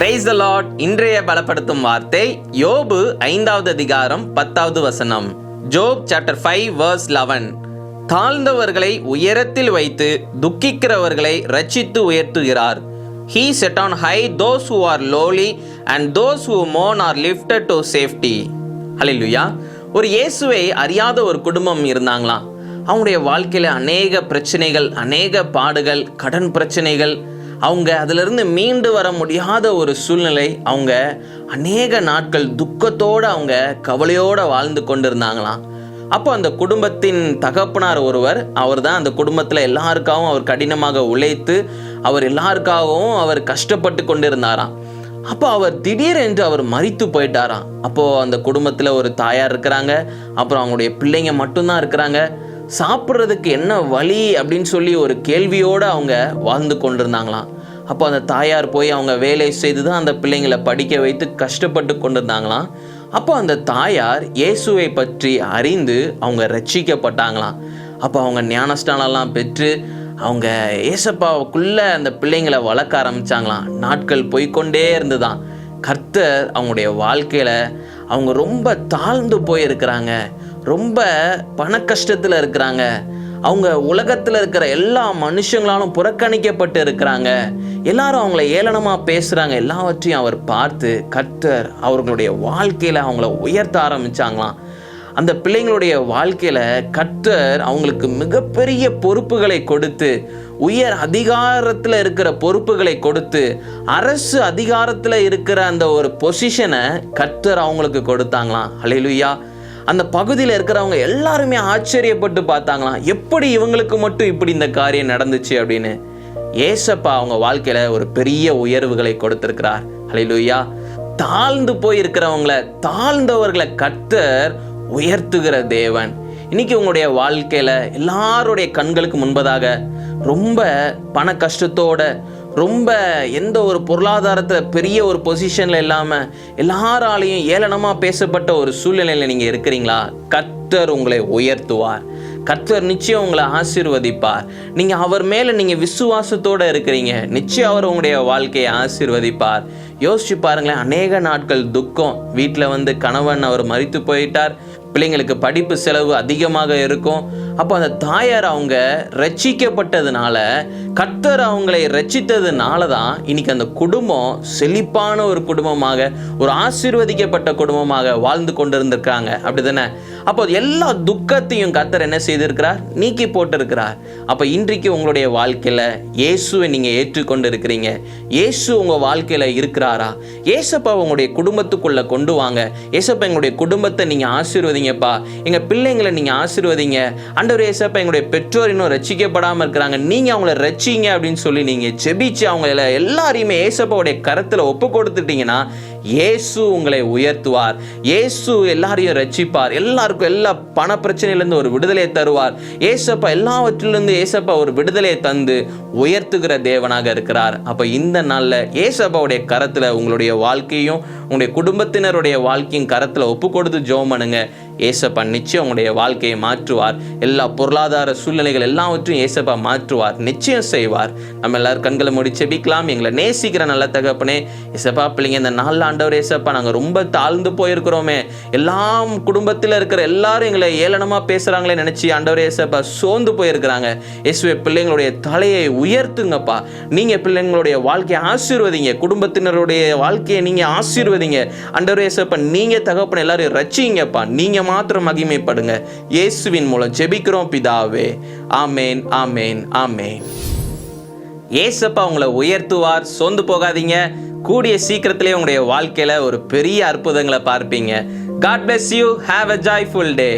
Praise the இன்றைய பலப்படுத்தும் வார்த்தை யோபு ஐந்தாவது அதிகாரம் பத்தாவது வசனம். Job chapter five verse eleven தாழ்ந்தவர்களை உயரத்தில் வைத்து துக்கிக்கிறவர்களை ரட்சித்து உயர்த்துகிறார். He set on high those who are lowly and those who Mon are lifted to safety ஹalleluya ஒரு இயேசுவை அறியாத ஒரு குடும்பம் இருந்தாங்களாம். அவங்களுடைய வாழ்க்கையில் அநேக பிரச்சனைகள் அநேக பாடுகள் கடன் பிரச்சனைகள் அவங்க அதிலிருந்து மீண்டு வர முடியாத ஒரு சூழ்நிலை அவங்க அநேக நாட்கள் துக்கத்தோடு அவங்க கவலையோடு வாழ்ந்து கொண்டிருந்தாங்களாம். அப்போ அந்த குடும்பத்தின் தகப்பனார் ஒருவர் அவர் தான் அந்த குடும்பத்தில் எல்லாருக்காகவும் அவர் கடினமாக உழைத்து அவர் எல்லாருக்காகவும் அவர் கஷ்டப்பட்டு கொண்டிருந்தாராம். அப்போ அவர் திடீரென்று அவர் மறித்து போயிட்டாராம். அப்போது அந்த குடும்பத்தில் ஒரு தாயார் இருக்கிறாங்க அப்புறம் அவங்களுடைய பிள்ளைங்க மட்டும்தான் இருக்கிறாங்க. சாப்பிட்றதுக்கு என்ன வழி அப்படின்னு சொல்லி ஒரு கேள்வியோடு அவங்க வாழ்ந்து கொண்டிருந்தாங்களாம். அப்போ அந்த தாயார் போய் அவங்க வேலை செய்து தான் அந்த பிள்ளைங்களை படிக்க வைத்து கஷ்டப்பட்டு கொண்டிருந்தாங்களாம். அப்போ அந்த தாயார் இயேசுவை பற்றி அறிந்து அவங்க ரட்சிக்கப்பட்டாங்களாம். அப்போ அவங்க ஞானஸ்தானெல்லாம் பெற்று அவங்க இயேசப்பாவுக்குள்ளே அந்த பிள்ளைங்களை வளர்க்க ஆரம்பிச்சாங்களாம். நாட்கள் போய்க்கொண்டே இருந்துதான். கர்த்தர் அவங்களுடைய வாழ்க்கையில் அவங்க ரொம்ப தாழ்ந்து போயிருக்கிறாங்க. ரொம்ப பண கஷ்டத்தில் இருக்கிறாங்க. அவங்க உலகத்தில் இருக்கிற எல்லா மனுஷங்களாலும் புறக்கணிக்கப்பட்டு இருக்கிறாங்க. எல்லாரும் அவங்கள ஏளனமாக பேசுகிறாங்க எல்லாவற்றையும் அவர் பார்த்து கர்த்தர் அவர்களுடைய வாழ்க்கையில் அவங்கள உயர்த்த ஆரம்பிச்சாங்களாம். அந்த பிள்ளைங்களுடைய வாழ்க்கையில் கர்த்தர் அவங்களுக்கு மிகப்பெரிய பொறுப்புகளை கொடுத்து உயர் அதிகாரத்தில் இருக்கிற பொறுப்புகளை கொடுத்து அரசு அதிகாரத்தில் இருக்கிற அந்த ஒரு பொசிஷனை கர்த்தர் அவங்களுக்கு கொடுத்தாங்களாம். அலையிலுயா அந்த பகுதியில் இருக்கிறவங்க எல்லாருமே ஆச்சரியப்பட்டு பார்த்தாங்களாம் எப்படி இவங்களுக்கு மட்டும் இப்படி இந்த காரியம் நடந்துச்சு? அப்படின்னு. ஏசப்பா அவங்க வாழ்க்கையில ஒரு பெரிய உயர்வுகளை கொடுத்திருக்கிறார். அலையிலுயா தாழ்ந்து போயிருக்கிறவங்களை தாழ்ந்தவர்களை கத்தர் உயர்த்துகிற தேவன். இன்னைக்கு உங்களுடைய வாழ்க்கையில எல்லாருடைய கண்களுக்கு முன்பதாக ரொம்ப பண கஷ்டத்தோட ரொம்ப எந்த ஒரு பொருளாதாரத்தில் பெரிய ஒரு பொசிஷனில் இல்லாமல் எல்லாராலையும் ஏளனமாக பேசப்பட்ட ஒரு சூழ்நிலையில் நீங்கள் இருக்கிறீங்களா? கர்த்தர் உங்களை உயர்த்துவார். கர்த்தர் நிச்சயம் உங்களை ஆசீர்வதிப்பார். நீங்கள் அவர் மேலே நீங்கள் விசுவாசத்தோடு இருக்கிறீங்க. நிச்சயம் அவர் உங்களுடைய வாழ்க்கையை ஆசீர்வதிப்பார். யோசிச்சு பாருங்களேன் அநேக நாட்கள் துக்கம். வீட்டில் வந்து கணவன் அவர் மறித்து போயிட்டார். பிள்ளைங்களுக்கு படிப்பு செலவு அதிகமாக இருக்கும். அப்போ அந்த தாயார் அவங்க ரட்சிக்கப்பட்டதுனால கர்த்தர் அவங்களை ரட்சித்ததுனால தான் இன்னைக்கு அந்த குடும்பம் செழிப்பான ஒரு குடும்பமாக ஒரு ஆசீர்வதிக்கப்பட்ட குடும்பமாக வாழ்ந்து கொண்டிருந்திருக்காங்க. அப்படிதானே அப்போ எல்லா துக்கத்தையும் கத்தர் என்ன செய்திருக்கிறார்? நீக்கி போட்டிருக்கிறார். அப்போ இன்றைக்கு உங்களுடைய வாழ்க்கையில் இயேசுவை நீங்கள் ஏற்றுக்கொண்டு இருக்கிறீங்க இயேசு உங்கள் வாழ்க்கையில் இருக்கிறாரா? ஏசப்பா உங்களுடைய குடும்பத்துக்குள்ளே கொண்டு வாங்க. ஏசப்பா எங்களுடைய குடும்பத்தை நீங்கள் ஆசீர்வதிங்கப்பா. எங்கள் பிள்ளைங்களை நீங்கள் ஆசீர்வதிங்க. அண்டவர் ஏசப்பா எங்களுடைய பெற்றோர் இன்னும் ரட்சிக்கப்படாமல் இருக்கிறாங்க. நீங்கள் அவங்கள ரட்சிங்க அப்படின்னு சொல்லி நீங்கள் ஜெபிச்சு அவங்கள எல்லாரையுமே ஏசப்பாவுடைய கரத்தில் ஒப்பு கொடுத்துட்டீங்கன்னா இயேசு உங்களை உயர்த்துவார். இயேசு எல்லாரையும் ரட்சிப்பார். எல்லாருக்கும் எல்லா பண பிரச்சனையிலேருந்து ஒரு விடுதலையை தருவார். ஏசப்பா எல்லாவற்றிலிருந்து ஏசப்பா ஒரு விடுதலையை தந்து உயர்த்துகிற தேவனாக இருக்கிறார். அப்போ இந்த நாளில் ஏசப்பாவுடைய கரத்தில் உங்களுடைய வாழ்க்கையும் உங்களுடைய குடும்பத்தினருடைய வாழ்க்கையும் கரத்தில் ஒப்பு கொடுத்து ஜோம் பண்ணுங்க. ஏசப்பா நிச்சயம் உங்களுடைய வாழ்க்கையை மாற்றுவார். எல்லா பொருளாதார சூழ்நிலைகள் எல்லாவற்றையும் ஏசப்பா மாற்றுவார் நிச்சயம் செய்வார். நம்ம எல்லாரும் கண்களை மூடி செபிக்கலாம். எங்களை நேசிக்கிற நல்ல தகப்பனே ஏசப்பா பிள்ளைங்க இந்த நாலு ஆண்டவர் ஏசப்பா நாங்கள் ரொம்ப தாழ்ந்து போயிருக்கிறோமே. எல்லாம் குடும்பத்தில் இருக்கிற எல்லாரும் எங்களை ஏளனமாக பேசுகிறாங்களே நினச்சி ஆண்டவர் ஏசப்பா சோர்ந்து போயிருக்கிறாங்க. இயேசுவை பிள்ளைங்களுடைய தலையை உயர்த்துங்கப்பா. நீங்கள் பிள்ளைங்களுடைய வாழ்க்கையை ஆசீர்வதிங்க. குடும்பத்தினருடைய வாழ்க்கையை நீங்கள் ஆசீர்வதிங்க. ஆண்டவர் ஏசப்பா நீங்கள் தகப்பன எல்லாரையும் ரச்சிங்கப்பா நீங்கள் மாத்திரம் மகிமைப்படுங்க. இயேசுவின் மூலம் ஜெபிக்கிறோம் பிதாவே. ஆமேன் ஆமேன் ஆமேன். ஏசப்பா உங்களை உயர்த்துவார் சோர்ந்து போகாதீங்க. கூடிய சீக்கிரத்திலே உங்களுடைய வாழ்க்கையில ஒரு பெரிய அற்புதங்களை பார்ப்பீங்க. God bless you have a joyful day